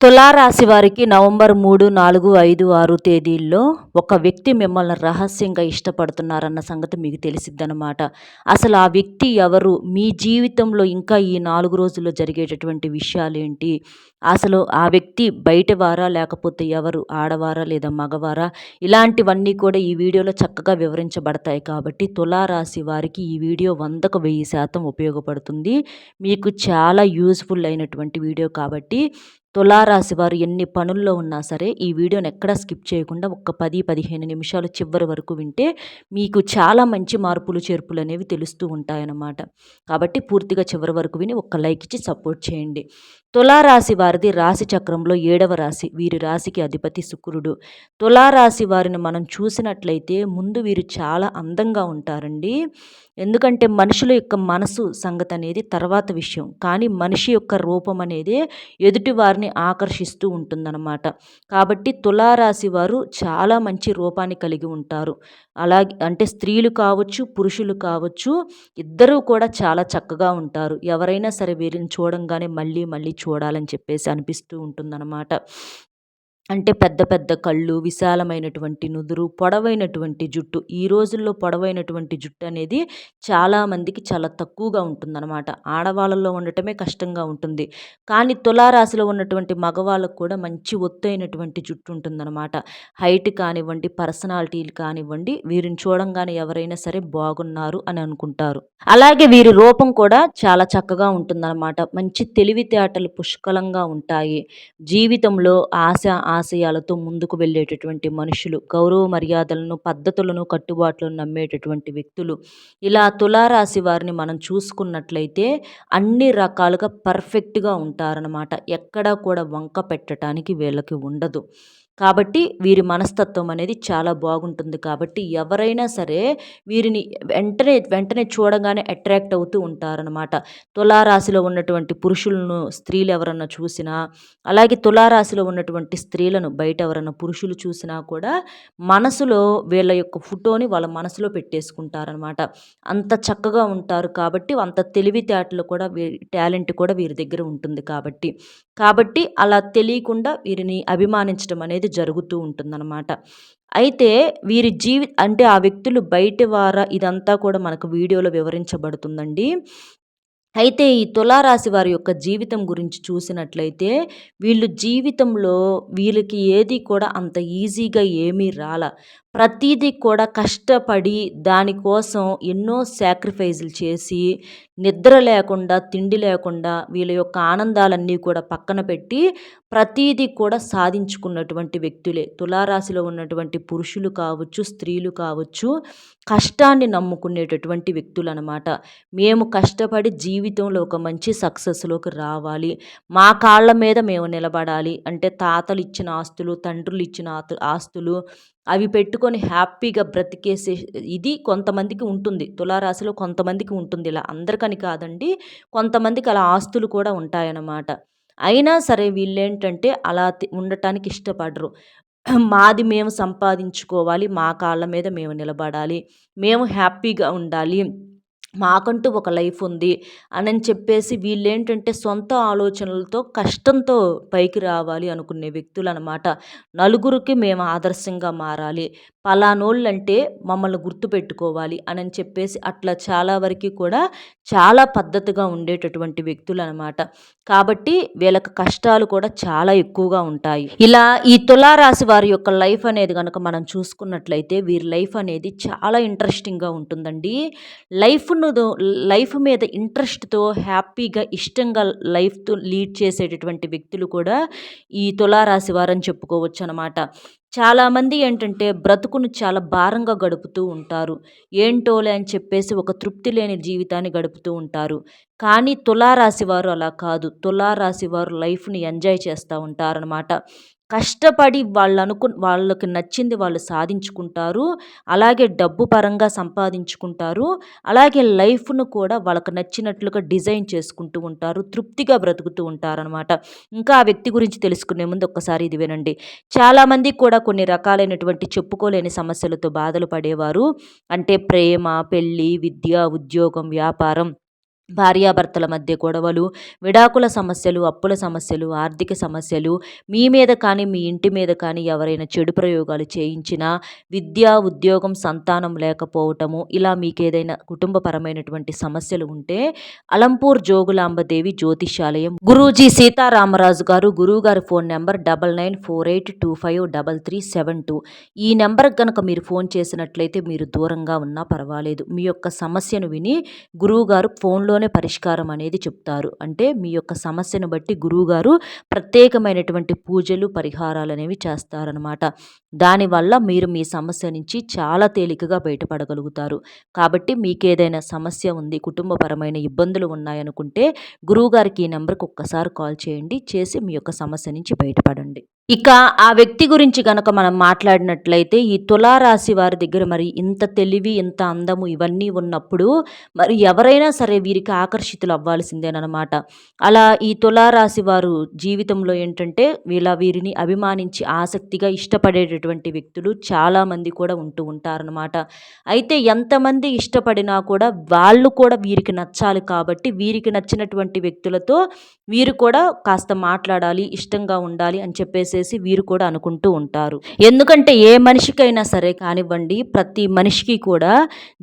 తులారాశి వారికి నవంబర్ మూడు నాలుగు ఐదు ఆరు తేదీల్లో ఒక వ్యక్తి మిమ్మల్ని రహస్యంగా ఇష్టపడుతున్నారన్న సంగతి మీకు తెలిసిద్దనమాట అసలు ఆ వ్యక్తి ఎవరు? మీ జీవితంలో ఇంకా ఈ నాలుగు రోజుల్లో జరిగేటటువంటి విషయాలు ఏంటి అసలు ఆ వ్యక్తి బయటవారా లేకపోతే ఎవరు? ఆడవారా లేదా మగవారా? ఇలాంటివన్నీ కూడా ఈ వీడియోలో చక్కగా వివరించబడతాయి కాబట్టి తులారాశి వారికి ఈ వీడియో వందకు వెయ్యి శాతం ఉపయోగపడుతుంది. మీకు చాలా యూజ్ఫుల్ అయినటువంటి వీడియో కాబట్టి తులారాశి వారు ఎన్ని పనుల్లో ఉన్నా సరే ఈ వీడియోని ఎక్కడా స్కిప్ చేయకుండా ఒక పది పదిహేను నిమిషాలు చివరి వరకు వింటే మీకు చాలా మంచి మార్పులు చేర్పులు అనేవి తెలుస్తూ ఉంటాయన్నమాట. కాబట్టి పూర్తిగా చివరి వరకు విని ఒక లైక్ ఇచ్చి సపోర్ట్ చేయండి. తులారాశి వారిది రాశి చక్రంలో ఏడవ రాశి. వీరి రాశికి అధిపతి శుక్రుడు. తులారాశి వారిని మనం చూసినట్లయితే ముందు వీరు చాలా అందంగా ఉంటారండి. ఎందుకంటే మనుషుల యొక్క మనసు సంగతి అనేది తర్వాత విషయం. కానీ మనిషి యొక్క రూపం అనేది ఎదుటివారిని వారిని ఆకర్షిస్తూ ఉంటుందన్నమాట. కాబట్టి తులారాశి వారు చాలా మంచి రూపాన్ని కలిగి ఉంటారు. అలాగే అంటే స్త్రీలు కావచ్చు పురుషులు కావచ్చు ఇద్దరూ కూడా చాలా చక్కగా ఉంటారు. ఎవరైనా సరే వీరిని చూడంగానే మళ్ళీ మళ్ళీ చూడాలని చెప్పేసి అనిపిస్తూ ఉంటుందన్నమాట. అంటే పెద్ద పెద్ద కళ్ళు విశాలమైనటువంటి నుదురు పొడవైనటువంటి జుట్టు ఈ రోజుల్లో పొడవైనటువంటి జుట్టు అనేది చాలామందికి చాలా తక్కువగా ఉంటుందన్నమాట. ఆడవాళ్ళలో ఉండటమే కష్టంగా ఉంటుంది. కానీ తులారాశిలో ఉన్నటువంటి మగవాళ్ళకు కూడా మంచి ఒత్తైనటువంటి జుట్టు ఉంటుందన్నమాట. హైట్ కానివ్వండి పర్సనాలిటీలు కానివ్వండి వీరిని చూడంగానే ఎవరైనా సరే బాగున్నారు అని అనుకుంటారు. అలాగే వీరి రూపం కూడా చాలా చక్కగా ఉంటుందన్నమాట. మంచి తెలివితేటలు పుష్కలంగా ఉంటాయి. జీవితంలో ఆశ ఆశయాలతో ముందుకు వెళ్ళేటటువంటి మనుషులు గౌరవ మర్యాదలను పద్ధతులను కట్టుబాట్లను నమ్మేటటువంటి వ్యక్తులు. ఇలా తులారాశి వారిని మనం చూసుకున్నట్లయితే అన్ని రకాలుగా పర్ఫెక్ట్గా ఉంటారనమాట ఎక్కడా కూడా వంక పెట్టడానికి వీళ్ళకి ఉండదు. కాబట్టి వీరి మనస్తత్వం అనేది చాలా బాగుంటుంది. కాబట్టి ఎవరైనా సరే వీరిని వెంటనే వెంటనే చూడగానే అట్రాక్ట్ అవుతూ ఉంటారనమాట తులారాశిలో ఉన్నటువంటి పురుషులను స్త్రీలు ఎవరన్నా చూసినా అలాగే తులారాశిలో ఉన్నటువంటి స్త్రీలను బయట ఎవరన్నా పురుషులు చూసినా కూడా మనసులో వీళ్ళ యొక్క ఫోటోని వాళ్ళ మనసులో పెట్టేసుకుంటారనమాట అంత చక్కగా ఉంటారు కాబట్టి అంత తెలివితేటలు కూడా వీరి టాలెంట్ కూడా వీరి దగ్గర ఉంటుంది కాబట్టి. కాబట్టి అలా తెలియకుండా వీరిని అభిమానించడం అనేది జరుగుతూ ఉంటుందన్నమాట. అయితే వీరి జీవి అంటే ఆ వ్యక్తులు బయట వార ఇదంతా కూడా మనకు వీడియోలో వివరించబడుతుందండి. అయితే ఈ తులారాశి వారి యొక్క జీవితం గురించి చూసినట్లయితే వీళ్ళు జీవితంలో వీళ్ళకి ఏది కూడా అంత ఈజీగా ఏమీ రాల. ప్రతీదీ కూడా కష్టపడి దానికోసం ఎన్నో సాక్రిఫైజులు చేసి నిద్ర లేకుండా తిండి లేకుండా వీళ్ళ యొక్క ఆనందాలన్నీ కూడా పక్కన పెట్టి ప్రతీదీ కూడా సాధించుకున్నటువంటి వ్యక్తులే. తులారాశిలో ఉన్నటువంటి పురుషులు కావచ్చు స్త్రీలు కావచ్చు కష్టాన్ని నమ్ముకునేటటువంటి వ్యక్తులు అనమాట మేము కష్టపడి జీవితంలో ఒక మంచి సక్సెస్లోకి రావాలి. మా కాళ్ళ మీద మేము నిలబడాలి. అంటే తాతలు ఇచ్చిన ఆస్తులు తండ్రులు ఇచ్చిన ఆస్తులు అవి పెట్టుకొని హ్యాపీగా బ్రతికేసే ఇది కొంతమందికి ఉంటుంది. తులారాశిలో కొంతమందికి ఉంటుంది ఇలా. అందరికని కాదండి కొంతమందికి అలా ఆస్తులు కూడా ఉంటాయన్నమాట. అయినా సరే వీళ్ళేంటంటే అలా ఉండటానికి ఇష్టపడరు. మాది మేము సంపాదించుకోవాలి మా కాళ్ళ మీద మేము నిలబడాలి మేము హ్యాపీగా ఉండాలి. మాకంటూ ఒక లైఫ్ ఉంది అని చెప్పేసి వీళ్ళేంటంటే సొంత ఆలోచనలతో కష్టంతో పైకి రావాలి అనుకునే వ్యక్తులు అనమాట నలుగురికి మేము ఆదర్శంగా మారాలి. పలానోళ్ళంటే మమ్మల్ని గుర్తుపెట్టుకోవాలి అని చెప్పేసి అట్లా చాలా వరకు కూడా చాలా పద్ధతిగా ఉండేటటువంటి వ్యక్తులు అనమాట కాబట్టి వీళ్ళకి కష్టాలు కూడా చాలా ఎక్కువగా ఉంటాయి. ఇలా ఈ తులారాశి వారి యొక్క లైఫ్ అనేది కనుక మనం చూసుకున్నట్లయితే వీరి లైఫ్ అనేది చాలా ఇంట్రెస్టింగ్గా ఉంటుందండి. లైఫ్ను లైఫ్ మీద ఇంట్రెస్ట్తో హ్యాపీగా ఇష్టంగా లైఫ్తో లీడ్ చేసేటటువంటి వ్యక్తులు కూడా ఈ తులారాశి వారని చెప్పుకోవచ్చు అనమాట చాలామంది ఏంటంటే బ్రతుకును చాలా భారంగా గడుపుతూ ఉంటారు. ఏంటోలే అని చెప్పేసి ఒక తృప్తి లేని జీవితాన్ని గడుపుతూ ఉంటారు. కానీ తులారాశి వారు అలా కాదు. తులారాశి వారు లైఫ్ని ఎంజాయ్ చేస్తూ ఉంటారనమాట కష్టపడి వాళ్ళు అనుకు వాళ్ళకి నచ్చింది వాళ్ళు సాధించుకుంటారు. అలాగే డబ్బు పరంగా సంపాదించుకుంటారు. అలాగే లైఫ్ను కూడా వాళ్ళకి నచ్చినట్లుగా డిజైన్ చేసుకుంటూ ఉంటారు. తృప్తిగా బ్రతుకుతూ ఉంటారనమాట ఇంకా ఆ వ్యక్తి గురించి తెలుసుకునే ముందు ఒక్కసారి ఇది వినండి. చాలామంది కూడా కొన్ని రకాలైనటువంటి చెప్పుకోలేని సమస్యలతో బాధలు పడేవారు. అంటే ప్రేమ పెళ్ళి విద్య ఉద్యోగం వ్యాపారం భార్యాభర్తల మధ్య గొడవలు విడాకుల సమస్యలు అప్పుల సమస్యలు ఆర్థిక సమస్యలు మీ మీద కానీ మీ ఇంటి మీద కానీ ఎవరైనా చెడు ప్రయోగాలు చేయించినా విద్య ఉద్యోగం సంతానం లేకపోవటము ఇలా మీకు ఏదైనా కుటుంబపరమైనటువంటి సమస్యలు ఉంటే అలంపూర్ జోగులాంబదేవి జ్యోతిషాలయం. గురూజీ సీతారామరాజు గారు గురువుగారి phone number double nine four eight two five double three seven two. ఈ నెంబర్కి కనుక మీరు ఫోన్ చేసినట్లయితే మీరు దూరంగా ఉన్నా పర్వాలేదు. మీ యొక్క సమస్యను విని గురువుగారు ఫోన్లో సమయంలోనే పరిష్కారం అనేది చెప్తారు. అంటే మీ యొక్క సమస్యను బట్టి గురువుగారు ప్రత్యేకమైనటువంటి పూజలు పరిహారాలు అనేవి చేస్తారనమాట దానివల్ల మీరు మీ సమస్య నుంచి చాలా తేలికగా బయటపడగలుగుతారు. కాబట్టి మీకు ఏదైనా సమస్య ఉంది కుటుంబపరమైన ఇబ్బందులు ఉన్నాయనుకుంటే గురువుగారికి ఈ నెంబర్కి ఒక్కసారి కాల్ చేయండి. చేసి మీ యొక్క సమస్య నుంచి బయటపడండి. ఇక ఆ వ్యక్తి గురించి గనక మనం మాట్లాడినట్లయితే ఈ తులారాశి వారి దగ్గర మరి ఇంత తెలివి ఇంత అందము ఇవన్నీ ఉన్నప్పుడు మరి ఎవరైనా సరే వీరికి ఆకర్షితులు అవ్వాల్సిందేనమాట అలా ఈ తులారాశి వారు జీవితంలో ఏంటంటే వీళ్ళ వీరిని అభిమానించి ఆసక్తిగా ఇష్టపడేటటువంటి వ్యక్తులు చాలామంది కూడా ఉంటూ ఉంటారనమాట అయితే ఎంతమంది ఇష్టపడినా కూడా వాళ్ళు కూడా వీరికి నచ్చాలి కాబట్టి వీరికి నచ్చినటువంటి వ్యక్తులతో వీరు కూడా కాస్త మాట్లాడాలి ఇష్టంగా ఉండాలి అని చెప్పేసి చేసేసి వీరు కూడా అనుకుంటూ ఉంటారు. ఎందుకంటే ఏ మనిషికైనా సరే కానివ్వండి ప్రతి మనిషికి కూడా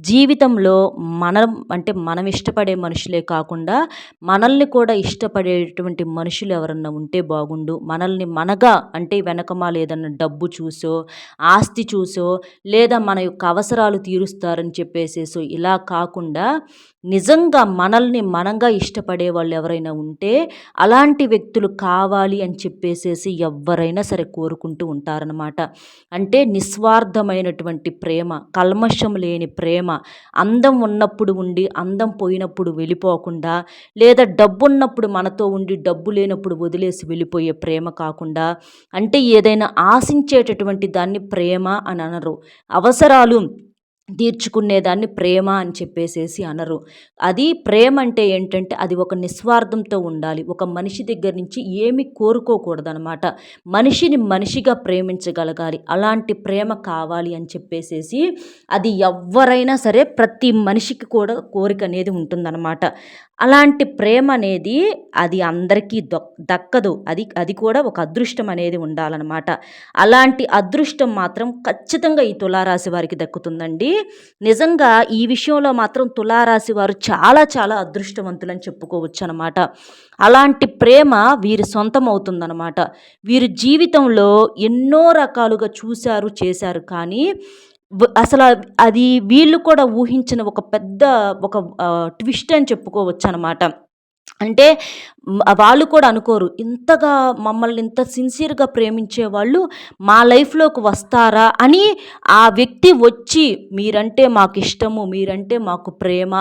జీవితంలో మనం అంటే మనం ఇష్టపడే మనుషులే కాకుండా మనల్ని కూడా ఇష్టపడేటువంటి మనుషులు ఎవరన్నా ఉంటే బాగుండు. మనల్ని మనగా అంటే వెనకమాల ఏదన్నా డబ్బు చూసో ఆస్తి చూసో లేదా మన యొక్క అవసరాలు తీరుస్తారని చెప్పేసేసో ఇలా కాకుండా నిజంగా మనల్ని మనంగా ఇష్టపడే వాళ్ళు ఎవరైనా ఉంటే అలాంటి వ్యక్తులు కావాలి అని చెప్పేసేసి ఎవరైనా సరే కోరుకుంటూ ఉంటారనమాట అంటే నిస్వార్థమైనటువంటి ప్రేమ కల్మషం లేని ప్రేమ అందం ఉన్నప్పుడు ఉండి అందం పోయినప్పుడు వెళ్ళిపోకుండా లేదా డబ్బు ఉన్నప్పుడు మనతో ఉండి డబ్బు లేనప్పుడు వదిలేసి వెళ్ళిపోయే ప్రేమ కాకుండా అంటే ఏదైనా ఆశించేటటువంటి దాన్ని ప్రేమ అని అనరు. అవసరాలు తీర్చుకునేదాన్ని ప్రేమ అని చెప్పేసేసి అనరు. అది ప్రేమ అంటే ఏంటంటే అది ఒక నిస్వార్థంతో ఉండాలి. ఒక మనిషి దగ్గర నుంచి ఏమి కోరుకోకూడదనమాట. మనిషిని మనిషిగా ప్రేమించగలగాలి. అలాంటి ప్రేమ కావాలి అని చెప్పేసేసి అది ఎవరైనా సరే ప్రతి మనిషికి కూడా కోరిక అనేది ఉంటుందన్నమాట అలాంటి ప్రేమ అనేది అది అందరికీ దక్కదు. అది అది కూడా ఒక అదృష్టం అనేది ఉండాలన్నమాట. అలాంటి అదృష్టం మాత్రం ఖచ్చితంగా ఈ తులారాశి వారికి దక్కుతుందండి. నిజంగా ఈ విషయంలో మాత్రం తులారాశి వారు చాలా చాలా అదృష్టవంతులని చెప్పుకోవచ్చు అనమాట అలాంటి ప్రేమ వీరి సొంతం అవుతుందన్నమాట వీరి జీవితంలో ఎన్నో రకాలుగా చూశారు చేశారు కానీ అసలు అది వీళ్ళు కూడా ఊహించిన ఒక పెద్ద ఒక ట్విస్ట్ అని చెప్పుకోవచ్చు అనమాట అంటే వాళ్ళు కూడా అనుకోరు ఇంతగా మమ్మల్ని ఇంత సిన్సియర్గా ప్రేమించే వాళ్ళు మా లైఫ్లోకి వస్తారా అని ఆ వ్యక్తి వచ్చి మీరంటే మాకు ఇష్టము మీరంటే మాకు ప్రేమ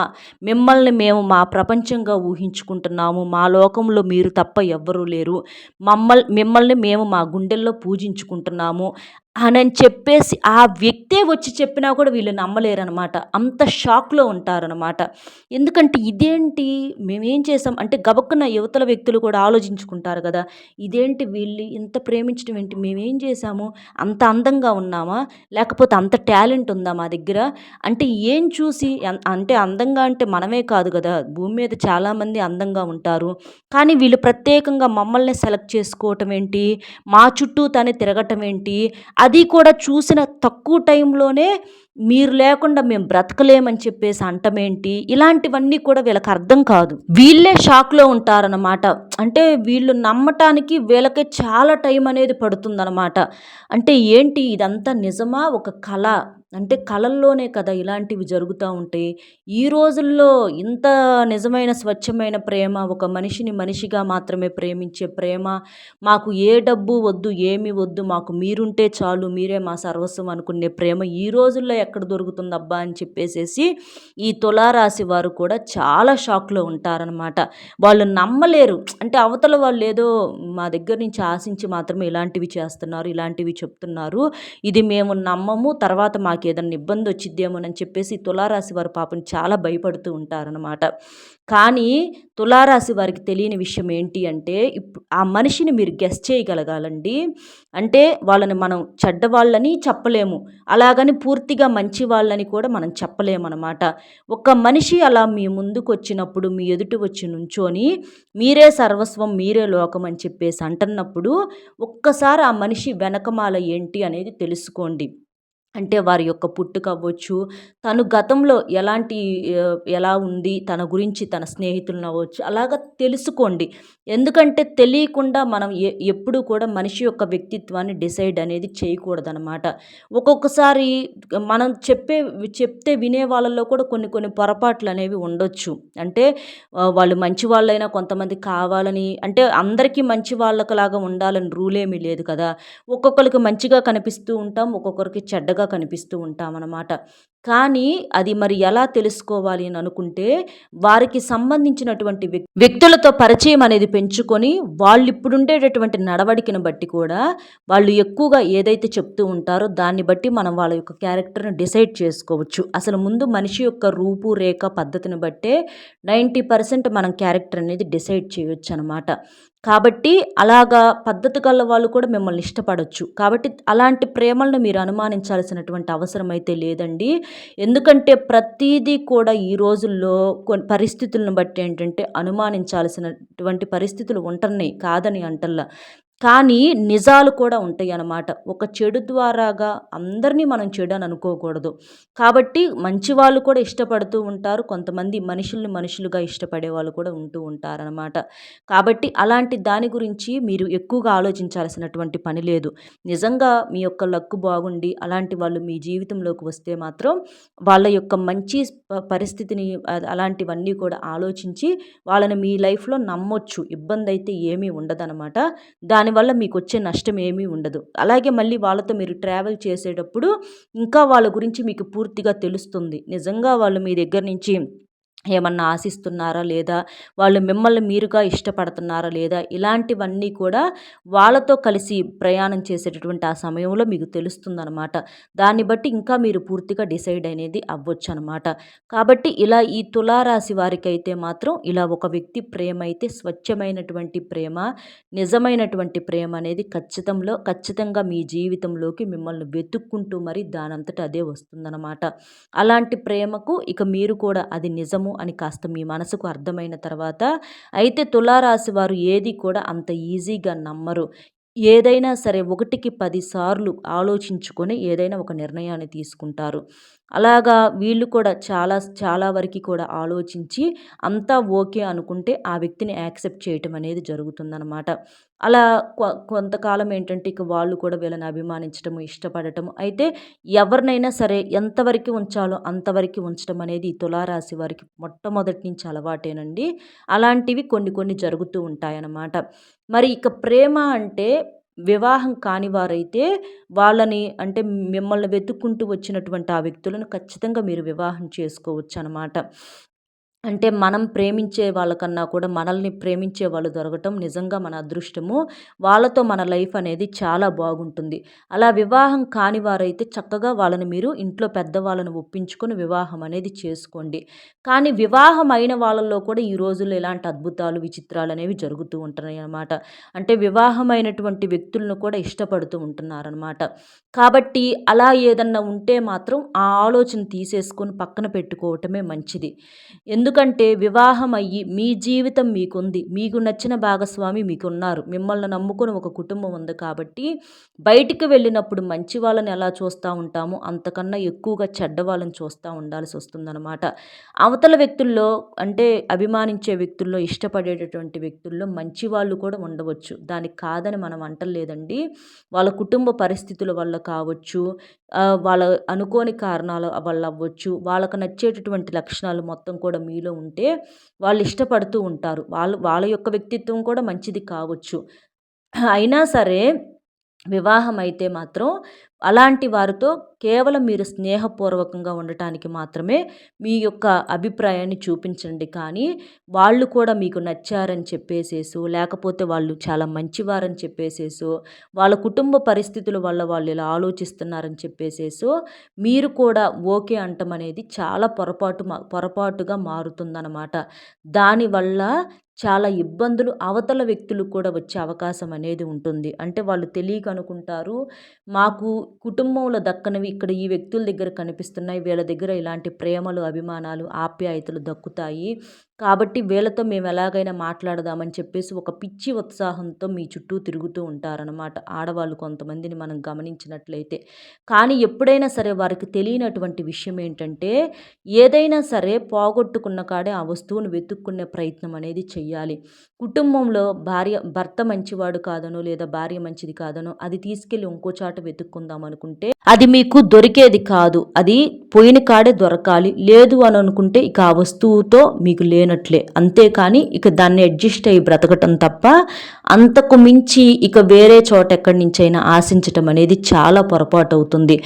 మిమ్మల్ని మేము మా ప్రపంచంగా ఊహించుకుంటున్నాము మా లోకంలో మీరు తప్ప ఎవ్వరూ లేరు మమ్మల్ మిమ్మల్ని మేము మా గుండెల్లో పూజించుకుంటున్నాము అని చెప్పేసి ఆ వ్యక్తే వచ్చి చెప్పినా కూడా వీళ్ళు నమ్మలేరనమాట అంత షాక్లో ఉంటారనమాట ఎందుకంటే ఇదేంటి మేమేం చేసాం అంటే గబక్కున్న యువతల వ్యక్తులు కూడా ఆలోచించుకుంటారు కదా. ఇదేంటి వీళ్ళు ఇంత ప్రేమించడం ఏంటి? మేమేం చేసాము? అంత అందంగా ఉన్నామా? లేకపోతే అంత టాలెంట్ ఉందా మా దగ్గర? అంటే ఏం చూసి అంటే అందంగా అంటే మనమే కాదు కదా. భూమి మీద చాలామంది అందంగా ఉంటారు. కానీ వీళ్ళు ప్రత్యేకంగా మమ్మల్ని సెలెక్ట్ చేసుకోవటం ఏంటి? మా చుట్టూ తనే తిరగటం ఏంటి? అది కూడా చూసిన తక్కువ టైంలోనే మీరు లేకుండా మేము బ్రతకలేమని చెప్పేసి అంటమేంటి ఇలాంటివన్నీ కూడా వీళ్ళకి అర్థం కాదు. వీళ్ళే షాక్లో ఉంటారనమాట అంటే వీళ్ళు నమ్మటానికి వీళ్ళకే చాలా టైం అనేది పడుతుందనమాట అంటే ఏంటి? ఇదంతా నిజమా? ఒక కళ. అంటే కళల్లోనే కదా ఇలాంటివి జరుగుతూ ఉంటాయి ఈ రోజుల్లో ఇంత నిజమైన స్వచ్ఛమైన ప్రేమ ఒక మనిషిని మనిషిగా మాత్రమే ప్రేమించే ప్రేమ మాకు ఏ డబ్బు వద్దు ఏమి వద్దు మాకు మీరుంటే చాలు మీరే మా సర్వస్వం అనుకునే ప్రేమ ఈ రోజుల్లో ఎక్కడ దొరుకుతుంది అబ్బా అని చెప్పేసేసి ఈ తులారాశి వారు కూడా చాలా షాక్లో ఉంటారనమాట వాళ్ళు నమ్మలేరు. అంటే అవతల వాళ్ళు ఏదో మా దగ్గర నుంచి ఆశించి మాత్రమే ఇలాంటివి చేస్తున్నారు ఇలాంటివి చెప్తున్నారు. ఇది మేము నమ్మము తర్వాత మాకు ఏదైనా ఇబ్బంది వచ్చిద్దేమోనని చెప్పేసి తులారాశి వారు పాపం చాలా భయపడుతూ ఉంటారనమాట కానీ తులారాశి వారికి తెలియని విషయం ఏంటి అంటే ఇప్పుడు ఆ మనిషిని మీరు గెస్ చేయగలగాలండి. అంటే వాళ్ళని మనం చెడ్డవాళ్ళని చెప్పలేము. అలాగని పూర్తిగా మంచి వాళ్ళని కూడా మనం చెప్పలేమన్నమాట. ఒక మనిషి అలా మీ ముందుకు వచ్చినప్పుడు మీ ఎదుటి వచ్చి నుంచొని మీరే సర్వస్వం మీరే లోకం అని చెప్పేసి అంటున్నప్పుడు ఒక్కసారి ఆ మనిషి వెనకమాల ఏంటి అనేది తెలుసుకోండి. అంటే వారి యొక్క పుట్టుక అవ్వచ్చు. తను గతంలో ఎలాంటి ఎలా ఉంది తన గురించి తన స్నేహితులను అవ్వచ్చు అలాగ తెలుసుకోండి. ఎందుకంటే తెలియకుండా మనం ఎ ఎప్పుడు కూడా మనిషి యొక్క వ్యక్తిత్వాన్ని డిసైడ్ అనేది చేయకూడదనమాట ఒక్కొక్కసారి మనం చెప్పే చెప్తే వినే వాళ్ళలో కూడా కొన్ని కొన్ని పొరపాట్లు అనేవి ఉండొచ్చు. అంటే వాళ్ళు మంచి వాళ్ళైనా కొంతమంది కావాలని అంటే అందరికీ మంచి వాళ్ళకలాగా ఉండాలని రూల్ ఏమీ లేదు కదా. ఒక్కొక్కరికి మంచిగా కనిపిస్తూ ఉంటాం ఒక్కొక్కరికి చెడ్డగా బాగా కనిపిస్తూ ఉంటామన్నమాట. కానీ అది మరి ఎలా తెలుసుకోవాలి అని అనుకుంటే వారికి సంబంధించినటువంటి వ్యక్తులతో పరిచయం అనేది పెంచుకొని వాళ్ళు ఇప్పుడుండేటటువంటి నడవడికను బట్టి కూడా వాళ్ళు ఎక్కువగా ఏదైతే చెప్తూ ఉంటారో దాన్ని బట్టి మనం వాళ్ళ యొక్క క్యారెక్టర్ని డిసైడ్ చేసుకోవచ్చు. అసలు ముందు మనిషి యొక్క రూపు రేఖ పద్ధతిని బట్టే నైంటీ పర్సెంట్ మనం క్యారెక్టర్ అనేది డిసైడ్ చేయొచ్చు అనమాట కాబట్టి అలాగా పద్ధతి గల వాళ్ళు కూడా మిమ్మల్ని ఇష్టపడవచ్చు కాబట్టి అలాంటి ప్రేమలను మీరు అనుమానించాల్సినటువంటి అవసరం అయితే లేదండి. ఎందుకంటే ప్రతీదీ కూడా ఈ రోజుల్లో కొన్ని పరిస్థితులను బట్టి ఏంటంటే అనుమానించాల్సినటువంటి పరిస్థితులు ఉంటున్నాయి. కాదని అంటల్లా. కానీ నిజాలు కూడా ఉంటాయి అన్నమాట ఒక చెడు ద్వారాగా అందరినీ మనం చెడు అని అనుకోకూడదు. కాబట్టి మంచి వాళ్ళు కూడా ఇష్టపడుతూ ఉంటారు. కొంతమంది మనుషుల్ని మనుషులుగా ఇష్టపడే వాళ్ళు కూడా ఉంటూ ఉంటారనమాట కాబట్టి అలాంటి దాని గురించి మీరు ఎక్కువగా ఆలోచించాల్సినటువంటి పని లేదు. నిజంగా మీ యొక్క లక్కు బాగుండి అలాంటి వాళ్ళు మీ జీవితంలోకి వస్తే మాత్రం వాళ్ళ యొక్క మంచి పరిస్థితిని అలాంటివన్నీ కూడా ఆలోచించి వాళ్ళని మీ లైఫ్లో నమ్మొచ్చు. ఇబ్బంది అయితే ఏమీ ఉండదనమాట దాని దానివల్ల మీకు వచ్చే నష్టం ఏమీ ఉండదు. అలాగే మళ్ళీ వాళ్ళతో మీరు ట్రావెల్ చేసేటప్పుడు ఇంకా వాళ్ళ గురించి మీకు పూర్తిగా తెలుస్తుంది. నిజంగా వాళ్ళు మీ దగ్గర నుంచి ఏమన్నా ఆశిస్తున్నారా? లేదా వాళ్ళు మిమ్మల్ని మీరుగా ఇష్టపడుతున్నారా? లేదా ఇలాంటివన్నీ కూడా వాళ్ళతో కలిసి ప్రయాణం చేసేటటువంటి ఆ సమయంలో మీకు తెలుస్తుందనమాట దాన్ని బట్టి ఇంకా మీరు పూర్తిగా డిసైడ్ అనేది అవ్వచ్చు అనమాట కాబట్టి ఇలా ఈ తులారాశి వారికి అయితే మాత్రం ఇలా ఒక వ్యక్తి ప్రేమ అయితే స్వచ్ఛమైనటువంటి ప్రేమ నిజమైనటువంటి ప్రేమ అనేది ఖచ్చితంలో ఖచ్చితంగా మీ జీవితంలోకి మిమ్మల్ని వెతుక్కుంటూ మరి దానంతట అదే వస్తుందన్నమాట. అలాంటి ప్రేమకు ఇక మీరు కూడా అది నిజము అని కాస్త మీ మనసుకు అర్థమైన తర్వాత అయితే తులారాశి వారు ఏది కూడా అంత ఈజీగా నమ్మరు. ఏదైనా సరే ఒకటికి పదిసార్లు ఆలోచించుకొని ఏదైనా ఒక నిర్ణయాన్ని తీసుకుంటారు. అలాగా వీళ్ళు కూడా చాలా చాలా వరకు కూడా ఆలోచించి అంతా ఓకే అనుకుంటే ఆ వ్యక్తిని యాక్సెప్ట్ చేయటం అనేది జరుగుతుందనమాట అలా కొ కొంతకాలం ఏంటంటే ఇక వాళ్ళు కూడా వీళ్ళని అభిమానించటము ఇష్టపడటం అయితే ఎవరినైనా సరే ఎంతవరకు ఉంచాలో అంతవరకు ఉంచడం అనేది ఈ తులారాశి వారికి మొట్టమొదటి నుంచి అలవాటేనండి. అలాంటివి కొన్ని కొన్ని జరుగుతూ ఉంటాయన్నమాట. మరి ఇక ప్రేమ అంటే వివాహం కాని వారైతే వాళ్ళని అంటే మిమ్మల్ని వెతుక్కుంటూ వచ్చినటువంటి ఆ వ్యక్తులను ఖచ్చితంగా మీరు వివాహం చేసుకోవచ్చు అనమాట అంటే మనం ప్రేమించే వాళ్ళకన్నా కూడా మనల్ని ప్రేమించే వాళ్ళు దొరకటం నిజంగా మన అదృష్టము. వాళ్ళతో మన లైఫ్ అనేది చాలా బాగుంటుంది. అలా వివాహం కాని వారైతే చక్కగా వాళ్ళని మీరు ఇంట్లో పెద్దవాళ్ళని ఒప్పించుకొని వివాహం అనేది చేసుకోండి. కానీ వివాహం అయిన వాళ్ళల్లో కూడా ఈ రోజుల్లో ఇలాంటి అద్భుతాలు విచిత్రాలు అనేవి జరుగుతూ ఉంటున్నాయి అన్నమాట. అంటే వివాహమైనటువంటి వ్యక్తులను కూడా ఇష్టపడుతూ ఉంటున్నారనమాట కాబట్టి అలా ఏదన్నా ఉంటే మాత్రం ఆ ఆలోచన తీసేసుకొని పక్కన పెట్టుకోవటమే మంచిది. ఎందుకు ఎందుకంటే వివాహం అయ్యి మీ జీవితం మీకుంది. మీకు నచ్చిన భాగస్వామి మీకున్నారు. మిమ్మల్ని నమ్ముకుని ఒక కుటుంబం ఉంది కాబట్టి బయటికి వెళ్ళినప్పుడు మంచి వాళ్ళని ఎలా చూస్తూ ఉంటామో? అంతకన్నా ఎక్కువగా చెడ్డ వాళ్ళని చూస్తూ ఉండాల్సి వస్తుందన్నమాట. అవతల వ్యక్తుల్లో అంటే అభిమానించే వ్యక్తుల్లో ఇష్టపడేటటువంటి వ్యక్తుల్లో మంచి వాళ్ళు కూడా ఉండవచ్చు. దానికి కాదని మనం అంటలేదండి వాళ్ళ కుటుంబ పరిస్థితుల వల్ల కావచ్చు వాళ్ళ అనుకోని కారణాల వల్ల అవ్వచ్చు. వాళ్ళకు నచ్చేటటువంటి లక్షణాలు మొత్తం కూడా మీలో ఉంటే వాళ్ళు ఇష్టపడుతూ ఉంటారు. వాళ్ళు వాళ్ళ యొక్క వ్యక్తిత్వం కూడా మంచిది కావచ్చు. అయినా సరే వివాహం అయితే మాత్రం అలాంటి వారితో కేవలం మీరు స్నేహపూర్వకంగా ఉండటానికి మాత్రమే మీ యొక్క అభిప్రాయాన్ని చూపించండి. కానీ వాళ్ళు కూడా మీకు నచ్చారని చెప్పేసేసు లేకపోతే వాళ్ళు చాలా మంచివారని చెప్పేసేసు వాళ్ళ కుటుంబ పరిస్థితుల వల్ల వాళ్ళు ఇలా ఆలోచిస్తున్నారని చెప్పేసేసు మీరు కూడా ఓకే అంటం అనేది చాలా పొరపాటు పొరపాటుగా మారుతుందన్నమాట. దానివల్ల చాలా ఇబ్బందులు అవతల వ్యక్తులకు కూడా వచ్చే అవకాశం అనేది ఉంటుంది. అంటే వాళ్ళు తెలియక అనుకుంటారు మాకు కుటుంబంలో దక్కనివి ఇక్కడ ఈ వ్యక్తుల దగ్గర కనిపిస్తున్నాయి వీళ్ళ దగ్గర ఇలాంటి ప్రేమలు అభిమానాలు ఆప్యాయతలు దక్కుతాయి. కాబట్టి వీళ్ళతో మేము ఎలాగైనా మాట్లాడదామని చెప్పేసి ఒక పిచ్చి ఉత్సాహంతో మీ చుట్టూ తిరుగుతూ ఉంటారనమాట ఆడవాళ్ళు కొంతమందిని మనం గమనించినట్లయితే. కానీ ఎప్పుడైనా సరే వారికి తెలియనటువంటి విషయం ఏంటంటే ఏదైనా సరే పోగొట్టుకున్న కాడే ఆ వస్తువును వెతుక్కునే ప్రయత్నం అనేది చేయాలి కుటుంబంలో భార్య భర్త మంచివాడు కాదనో లేదా భార్య మంచిది కాదనో అది తీసుకెళ్ళి ఇంకో చాట వెతుక్కుందాం అనుకుంటే అది మీకు దొరికేది కాదు. అది పోయిన కాడే దొరకాలి. లేదు అని అనుకుంటే ఇక ఆ వస్తువుతో మీకు లేనట్లే. అంతేకాని ఇక దాన్ని అడ్జస్ట్ అయ్యి బ్రతకటం తప్ప అంతకు మించి ఇక వేరే చోట ఎక్కడి నుంచైనా ఆశించటం అనేది చాలా పొరపాటు అవుతుంది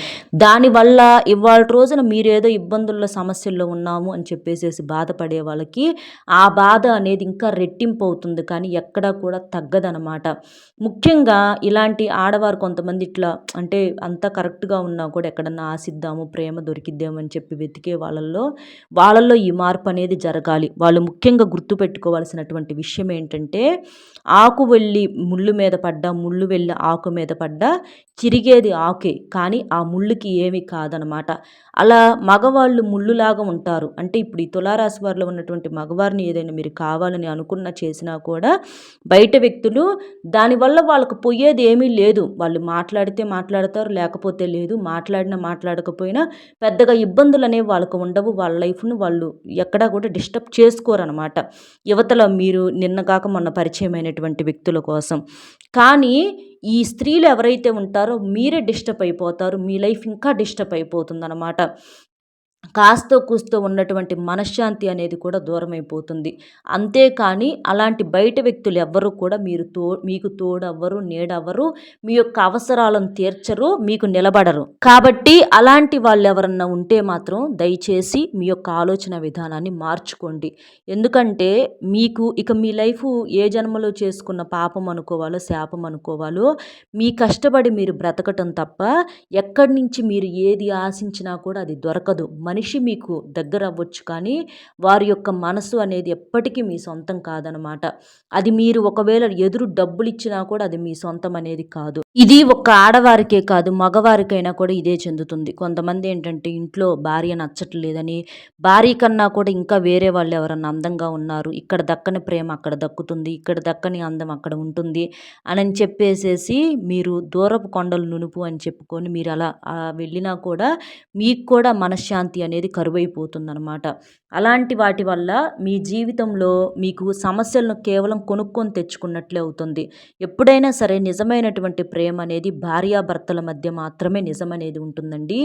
దానివల్ల ఇవాళ రోజున మీరేదో ఇబ్బందుల్లో సమస్యల్లో ఉన్నాము అని చెప్పేసేసి బాధపడే వాళ్ళకి ఆ బాధ అనేది ఇంకా రెట్టింపు అవుతుంది కానీ ఎక్కడా కూడా తగ్గదనమాట ముఖ్యంగా ఇలాంటి ఆడవారు కొంతమంది ఇట్లా అంటే అంత కరెక్ట్గా ఉన్నా కూడా ఎక్కడన్నా ఆశిద్దాము ప్రేమ దొరికిద్దాము అని చెప్పి వెతికే వాళ్ళల్లో వాళ్ళల్లో ఈ మార్పు అనేది జరగాలి. వాళ్ళు ముఖ్యంగా గుర్తుపెట్టుకోవాల్సినటువంటి విషయం ఏంటంటే ఆకు వెళ్ళి ముళ్ళు మీద పడ్డా ముళ్ళు వెళ్ళి ఆకు మీద పడ్డా చిరిగేది ఆకే. కానీ ఆ ముళ్ళుకి ఏమి కాదనమాట. అలా మగవాళ్ళు ముళ్ళులాగా ఉంటారు. అంటే ఇప్పుడు ఈ తులారాశి వారిలో ఉన్నటువంటి మగవారిని ఏదైనా మీరు కావాలని అనుకున్న చేసినా కూడా బయట వ్యక్తులు దానివల్ల వాళ్ళకు పోయేది ఏమీ లేదు. వాళ్ళు మాట్లాడితే మాట్లాడతారు లేకపోతే లేదు. మాట్లాడినా మాట్లాడకపోయినా పెద్దగా ఇబ్బందులు అనేవి వాళ్ళకు ఉండవు. వాళ్ళ లైఫ్ను వాళ్ళు ఎక్కడా కూడా డిస్టర్బ్ చేసుకోరనమాట యువతలో మీరు నిన్న కాక మొన్న పరిచయమైనటువంటి వ్యక్తుల కోసం. కానీ ఈ స్త్రీలు ఎవరైతే ఉంటారో మీరే డిస్టర్బ్ అయిపోతారు. మీ లైఫ్ ఇంకా డిస్టర్బ్ అయిపోతుందన్నమాట. కాస్తో కూస్తో ఉన్నటువంటి మనశ్శాంతి అనేది కూడా దూరమైపోతుంది. అంతేకాని అలాంటి బయట వ్యక్తులు ఎవ్వరూ కూడా మీరు తో మీకు తోడవ్వరు నీడవ్వరు మీ యొక్క అవసరాలను తీర్చరు మీకు నిలబడరు. కాబట్టి అలాంటి వాళ్ళు ఎవరన్నా ఉంటే మాత్రం దయచేసి మీ యొక్క ఆలోచన విధానాన్ని మార్చుకోండి. ఎందుకంటే మీకు ఇక మీ లైఫ్ ఏ జన్మలో చేసుకున్న పాపం అనుకోవాలో శాపం అనుకోవాలో మీ కష్టపడి మీరు బ్రతకటం తప్ప ఎక్కడి నుంచి మీరు ఏది ఆశించినా కూడా అది దొరకదు. మనిషి మీకు దగ్గర అవ్వచ్చు కానీ వారి యొక్క మనసు అనేది ఎప్పటికీ మీ సొంతం కాదనమాట. అది మీరు ఒకవేళ ఎదురు డబ్బులు ఇచ్చినా కూడా అది మీ సొంతం అనేది కాదు. ఇది ఒక ఆడవారికే కాదు మగవారికైనా కూడా ఇదే చెందుతుంది. కొంతమంది ఏంటంటే ఇంట్లో భార్య నచ్చట్లేదని భార్య కన్నా కూడా ఇంకా వేరే వాళ్ళు ఎవరన్నా అందంగా ఉన్నారు ఇక్కడ దక్కని ప్రేమ అక్కడ దక్కుతుంది ఇక్కడ దక్కని అందం అక్కడ ఉంటుంది అని చెప్పేసేసి మీరు దూరపు కొండలు నునుపు అని చెప్పుకొని మీరు అలా వెళ్ళినా కూడా మీకు కూడా మనశ్శాంతి అనేది కరువైపోతుందనమాట అలాంటి వాటి వల్ల మీ జీవితంలో మీకు సమస్యలను కేవలం కొనుక్కొని తెచ్చుకున్నట్లే అవుతుంది. ఎప్పుడైనా సరే నిజమైనటువంటి ప్రేమ అనేది భార్యాభర్తల మధ్య మాత్రమే నిజం అనేది ఉంటుందండి.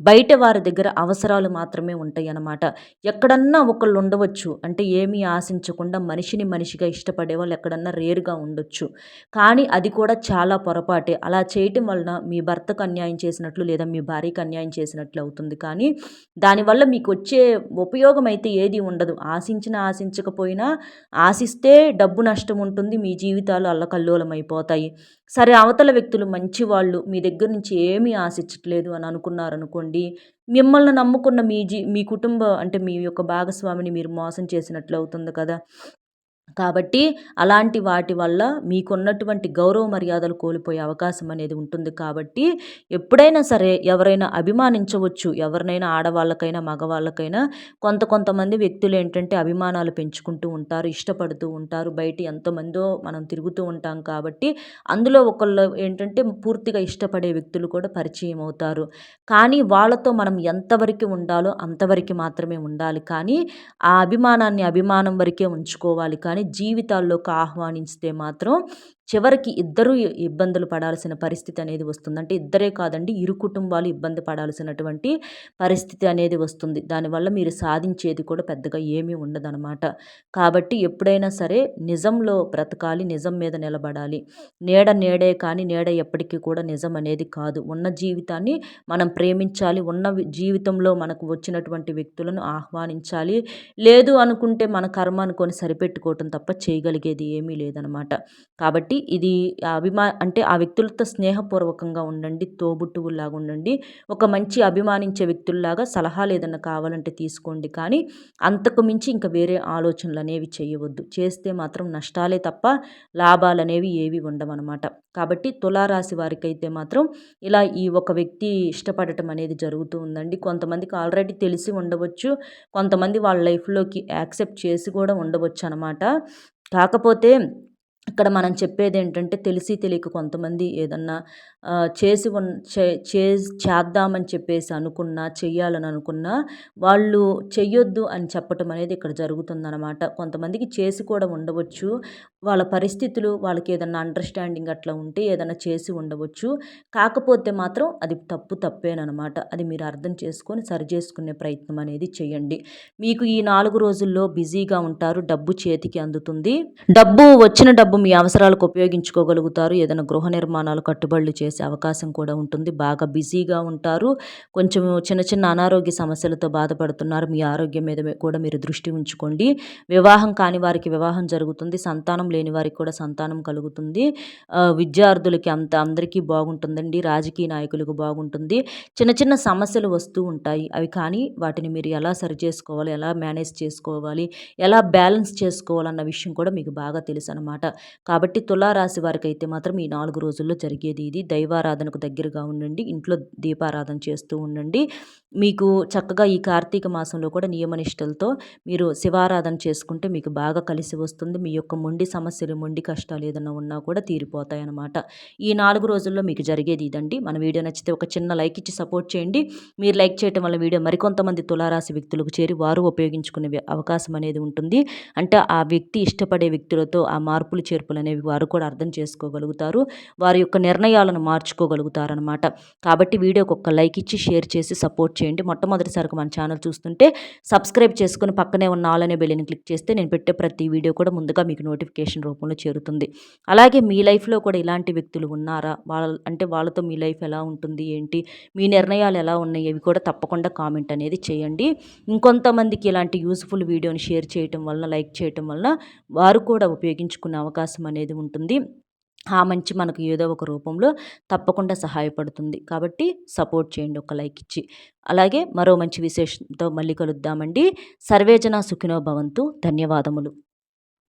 బయట వారి దగ్గర అవసరాలు మాత్రమే ఉంటాయి అన్నమాట ఎక్కడన్నా ఒకళ్ళు ఉండవచ్చు. అంటే ఏమీ ఆశించకుండా మనిషిని మనిషిగా ఇష్టపడే వాళ్ళు ఎక్కడన్నా రేరుగా ఉండొచ్చు. కానీ అది కూడా చాలా పొరపాటే. అలా చేయటం వలన మీ భర్తకు అన్యాయం చేసినట్లు లేదా మీ భార్యకు అన్యాయం చేసినట్లు అవుతుంది. కానీ దానివల్ల మీకు వచ్చే ఉపయోగం అయితే ఏది ఉండదు. ఆశించిన ఆశించకపోయినా ఆశిస్తే డబ్బు నష్టం ఉంటుంది. మీ జీవితాలు అల్లకల్లోలం అయిపోతాయి సరే అవతల వ్యక్తులు మంచివాళ్ళు మీ దగ్గర నుంచి ఏమీ ఆశించట్లేదు అని అనుకున్నారనుకోండి మిమ్మల్ని నమ్ముకున్న మీ జీ మీ కుటుంబ అంటే మీ యొక్క భాగస్వామిని మీరు మోసం చేసినట్లు అవుతుంది కదా. కాబట్టి అలాంటి వాటి వల్ల మీకున్నటువంటి గౌరవ మర్యాదలు కోల్పోయే అవకాశం అనేది ఉంటుంది కాబట్టి ఎప్పుడైనా సరే ఎవరైనా అభిమానించవచ్చు ఎవరినైనా ఆడవాళ్ళకైనా మగవాళ్ళకైనా కొంత కొంతమంది వ్యక్తులు ఏంటంటే అభిమానాలు పెంచుకుంటూ ఉంటారు ఇష్టపడుతూ ఉంటారు బయట ఎంతమందో మనం తిరుగుతూ ఉంటాం కాబట్టి అందులో ఒకళ్ళు ఏంటంటే పూర్తిగా ఇష్టపడే వ్యక్తులు కూడా పరిచయం అవుతారు. కానీ వాళ్ళతో మనం ఎంతవరకు ఉండాలో అంతవరకు మాత్రమే ఉండాలి. కానీ ఆ అభిమానాన్ని అభిమానం వరకే ఉంచుకోవాలి. కానీ కానీ జీవితాల్లోకి ఆహ్వానిస్తే మాత్రం చివరికి ఇద్దరు ఇబ్బందులు పడాల్సిన పరిస్థితి అనేది వస్తుంది. అంటే ఇద్దరే కాదండి ఇరు కుటుంబాలు ఇబ్బంది పడాల్సినటువంటి పరిస్థితి అనేది వస్తుంది. దానివల్ల మీరు సాధించేది కూడా పెద్దగా ఏమీ ఉండదనమాట కాబట్టి ఎప్పుడైనా సరే నిజంలో బ్రతకాలి నిజం మీద నిలబడాలి. నీడ నేడే కానీ నీడ ఎప్పటికీ కూడా నిజం అనేది కాదు. ఉన్న జీవితాన్ని మనం ప్రేమించాలి ఉన్న జీవితంలో మనకు వచ్చినటువంటి వ్యక్తులను ఆహ్వానించాలి. లేదు అనుకుంటే మన కర్మ అనుకొని సరిపెట్టుకోవటం తప్ప చేయగలిగేది ఏమీ లేదనమాట కాబట్టి కాబట్టి ఇది అభిమా అంటే ఆ వ్యక్తులతో స్నేహపూర్వకంగా ఉండండి. తోబుట్టువుల్లాగా ఉండండి. ఒక మంచి అభిమానించే వ్యక్తుల్లాగా సలహాలు ఏదన్నా కావాలంటే తీసుకోండి. కానీ అంతకు మించి ఇంకా వేరే ఆలోచనలు అనేవి చేయవద్దు. చేస్తే మాత్రం నష్టాలే తప్ప లాభాలు అనేవి ఏవి ఉండవన్నమాట. కాబట్టి తులారాశి వారికి అయితే మాత్రం ఇలా ఈ ఒక వ్యక్తి ఇష్టపడటం అనేది జరుగుతూ ఉందండి. కొంతమందికి ఆల్రెడీ తెలిసి ఉండవచ్చు. కొంతమంది వాళ్ళ లైఫ్లోకి యాక్సెప్ట్ చేసి కూడా ఉండవచ్చు అనమాట కాకపోతే ఇక్కడ మనం చెప్పేది ఏంటంటే తెలిసి తెలియక కొంతమంది ఏదన్నా చేసి ఉన్ చే చేద్దామని చెప్పేసి అనుకున్నా చెయ్యాలని అనుకున్నా వాళ్ళు చెయ్యొద్దు అని చెప్పటం అనేది ఇక్కడ జరుగుతుందనమాట కొంతమందికి చేసి కూడా ఉండవచ్చు. వాళ్ళ పరిస్థితులు వాళ్ళకి ఏదన్నా అండర్స్టాండింగ్ అట్లా ఉంటే ఏదైనా చేసి ఉండవచ్చు. కాకపోతే మాత్రం అది తప్పు తప్పేనమాట అది మీరు అర్థం చేసుకొని సరి చేసుకునే ప్రయత్నం అనేది చేయండి మీకు ఈ నాలుగు రోజుల్లో బిజీగా ఉంటారు డబ్బు చేతికి అందుతుంది. డబ్బు వచ్చిన డబ్బు మీ అవసరాలకు ఉపయోగించుకోగలుగుతారు. ఏదైనా గృహ నిర్మాణాలు కట్టుబడులు చేసి అవకాశం కూడా ఉంటుంది. బాగా బిజీగా ఉంటారు. కొంచెం చిన్న చిన్న అనారోగ్య సమస్యలతో బాధపడుతున్నారు. మీ ఆరోగ్యం మీద కూడా మీరు దృష్టి ఉంచుకోండి. వివాహం కాని వారికి వివాహం జరుగుతుంది. సంతానం లేని వారికి కూడా సంతానం కలుగుతుంది. విద్యార్థులకి అంత అందరికీ బాగుంటుందండి. రాజకీయ నాయకులకు బాగుంటుంది. చిన్న చిన్న సమస్యలు వస్తూ ఉంటాయి. అవి కానీ వాటిని మీరు ఎలా సరి చేసుకోవాలి? ఎలా మేనేజ్ చేసుకోవాలి? ఎలా బ్యాలెన్స్ చేసుకోవాలన్న విషయం కూడా మీకు బాగా తెలుసు అనమాట కాబట్టి తులారాశి వారికి అయితే మాత్రం ఈ నాలుగు రోజుల్లో జరిగేది ఇది. దైవారాధనకు దగ్గరగా ఉండండి ఇంట్లో దీపారాధన చేస్తూ ఉండండి. మీకు చక్కగా ఈ కార్తీక మాసంలో కూడా నియమనిష్టలతో మీరు శివారాధన చేసుకుంటే మీకు బాగా కలిసి వస్తుంది. మీ యొక్క మొండి సమస్యలు మొండి కష్టాలు ఏదైనా ఉన్నా కూడా తీరిపోతాయి అన్నమాట ఈ నాలుగు రోజుల్లో మీకు జరిగేది ఇదండి. మన వీడియో నచ్చితే ఒక చిన్న లైక్ ఇచ్చి సపోర్ట్ చేయండి. మీరు లైక్ చేయటం వల్ల వీడియో మరికొంతమంది తులారాశి వ్యక్తులకు చేరి వారు ఉపయోగించుకునే అవకాశం అనేది ఉంటుంది. అంటే ఆ వ్యక్తి ఇష్టపడే వ్యక్తులతో ఆ మార్పులు చేర్పులు అనేవి వారు కూడా అర్థం చేసుకోగలుగుతారు. వారి యొక్క నిర్ణయాలను మార్చుకోగలుగుతారనమాట కాబట్టి వీడియోకి ఒక లైక్ ఇచ్చి షేర్ చేసి సపోర్ట్ చేయండి. మొట్టమొదటిసారిగా మన ఛానల్ చూస్తుంటే సబ్స్క్రైబ్ చేసుకుని పక్కనే ఉన్న ఆలనే బెల్లిని క్లిక్ చేస్తే నేను పెట్టే ప్రతి వీడియో కూడా ముందుగా మీకు నోటిఫికేషన్ రూపంలో చేరుతుంది. అలాగే మీ లైఫ్లో కూడా ఇలాంటి వ్యక్తులు ఉన్నారా? వాళ్ళ అంటే వాళ్ళతో మీ లైఫ్ ఎలా ఉంటుంది? ఏంటి? మీ నిర్ణయాలు ఎలా ఉన్నాయి? అవి కూడా తప్పకుండా కామెంట్ అనేది చేయండి. ఇంకొంతమందికి ఇలాంటి యూస్ఫుల్ వీడియోని షేర్ చేయటం వలన లైక్ చేయటం వలన వారు కూడా ఉపయోగించుకునే అవకాశం అనేది ఉంటుంది. ఆ మంచి మనకు ఏదో ఒక రూపంలో తప్పకుండా సహాయపడుతుంది. కాబట్టి సపోర్ట్ చేయండి ఒక లైక్ ఇచ్చి. అలాగే మరో మంచి విశేషంతో మళ్ళీ కలుద్దామండి. సర్వేజన సుఖినో భవంతు. ధన్యవాదములు.